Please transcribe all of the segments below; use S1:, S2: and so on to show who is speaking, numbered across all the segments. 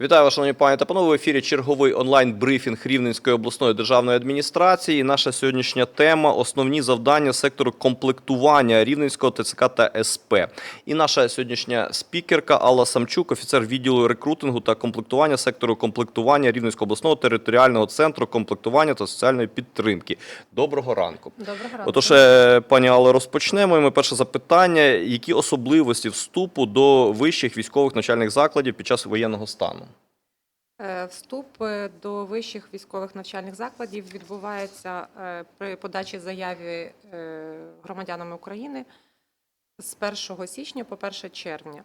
S1: Вітаю вас, шановні пані та панове. В ефірі черговий онлайн-брифінг Рівненської обласної державної адміністрації. Наша сьогоднішня тема основні завдання сектору комплектування Рівненського ТЦК та СП. І наша сьогоднішня спікерка Алла Самчук, офіцер відділу рекрутингу та комплектування сектору комплектування Рівненського обласного територіального центру комплектування та соціальної підтримки. Доброго ранку.
S2: Доброго ранку.
S1: Отож, е, пані Алло, розпочнемо. І ми перше запитання: які особливості вступу до вищих військових навчальних закладів під час воєнного стану?
S2: Е, Вступ е, до вищих військових навчальних закладів відбувається е, при подачі заяви громадянами України з 1 січня по 1 червня.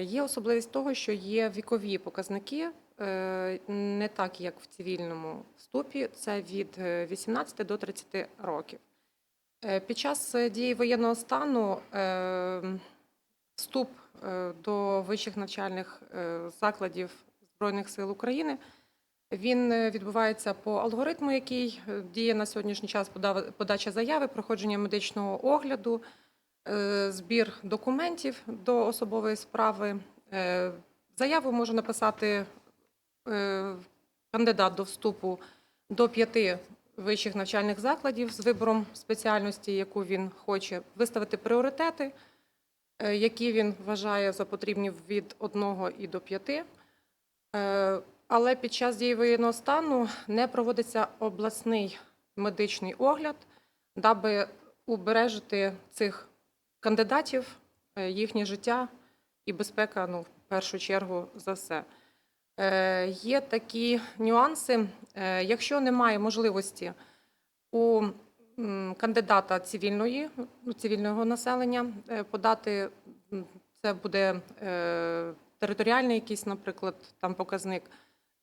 S2: Є особливість того, що є вікові показники, не так як в цивільному вступі, це від е, 18 до 30 років. Під час дії воєнного стану вступ до вищих навчальних закладів Збройних сил України. Він е, відбувається по алгоритму, який е, діє на сьогоднішній час подача заяви, проходження медичного огляду, е, збір документів до особової справи. Заяву може написати кандидат до вступу до п'яти вищих навчальних закладів з вибором спеціальності, яку він хоче, виставити пріоритети, які він вважає за потрібні від одного і до п'яти. Але під час дії воєнного стану не проводиться обласний медичний огляд, даби убережити цих кандидатів, е, їхнє життя і безпека, ну, в першу чергу, за все. Е, Є такі нюанси. Е, Якщо немає можливості у кандидата цивільної, цивільного населення е, подати, це буде е, територіальний якийсь, наприклад, там показник.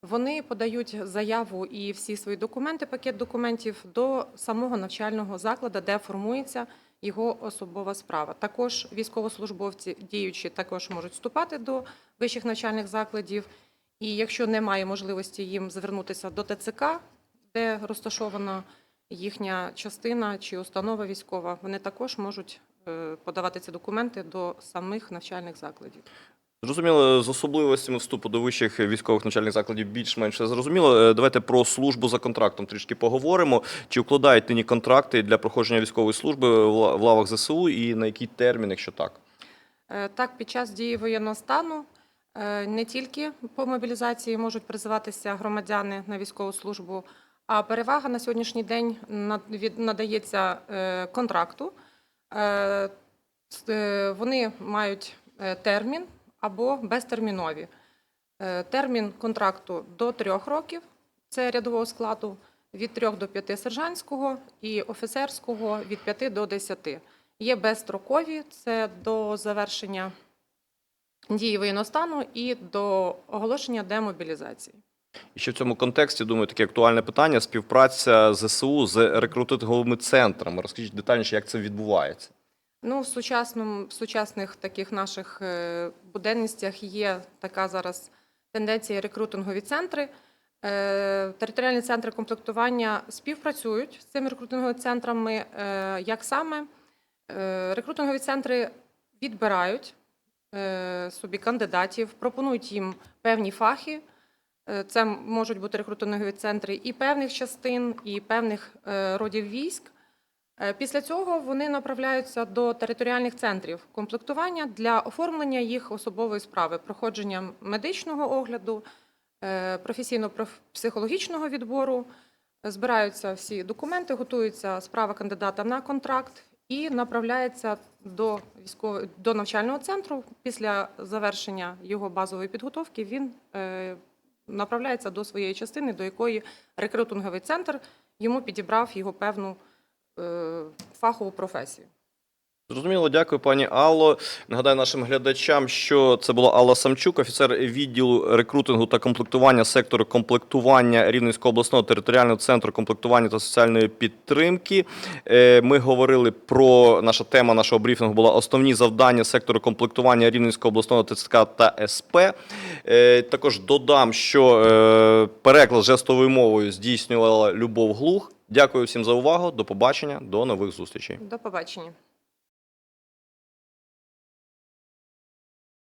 S2: Вони подають заяву і всі свої документи, пакет документів до самого навчального закладу, де формується його особова справа. Також військовослужбовці діючі також можуть вступати до вищих навчальних закладів. І якщо немає можливості їм звернутися до ТЦК, де розташована їхня частина чи установа військова, вони також можуть е, подавати ці документи до самих навчальних закладів.
S1: Зрозуміло, з особливостями вступу до вищих військових навчальних закладів більш-менш зрозуміло. Е, Давайте про службу за контрактом трішки поговоримо. Чи укладають нині контракти для проходження військової служби в лавах ЗСУ і на який термін, якщо так?
S2: Е, Так, під час дії воєнного стану е, не тільки по мобілізації можуть призиватися громадяни на військову службу, а перевага на сьогоднішній день надається контракту. Вони мають термін або безтермінові. Е, Термін контракту до трьох років це рядового складу, від трьох до п'яти сержантського і офіцерського від п'яти до десяти. Є безстрокові, це до завершення дії воєнного стану і до оголошення демобілізації.
S1: І ще в цьому контексті, думаю, таке актуальне питання: співпраця ЗСУ з рекрутинговими центрами. Розкажіть детальніше, як це відбувається.
S2: Ну, в сучасному в сучасних таких наших е, буденностях є така зараз тенденція рекрутингові центри. Е, Територіальні центри комплектування співпрацюють з цими рекрутинговими центрами. Е, Як саме рекрутингові центри відбирають собі кандидатів, пропонують їм певні фахи. Це можуть бути рекрутингові центри і певних частин, і певних родів військ. Е, Після цього вони направляються до територіальних центрів комплектування для оформлення їх особової справи, проходження медичного огляду, е, професійно-психологічного відбору. Збираються всі документи, готується справа кандидата на контракт і направляється до військового до навчального центру. Після завершення його базової підготовки він е, направляється до своєї частини, до якої рекрутинговий центр йому підібрав його певну фахову професію.
S1: Зрозуміло, дякую, пані Алло. Нагадаю нашим глядачам, що це була Алла Самчук, офіцер відділу рекрутингу та комплектування сектору комплектування Рівненського обласного територіального центру комплектування та соціальної підтримки. Е, Ми говорили про наша тема нашого брифінгу була основні завдання сектору комплектування Рівненського обласного ТЦК та СП. Е, Також додам, що е, переклад жестовою мовою здійснювала Любов Глух. Дякую всім за увагу. До побачення, до нових зустрічей.
S2: До побачення.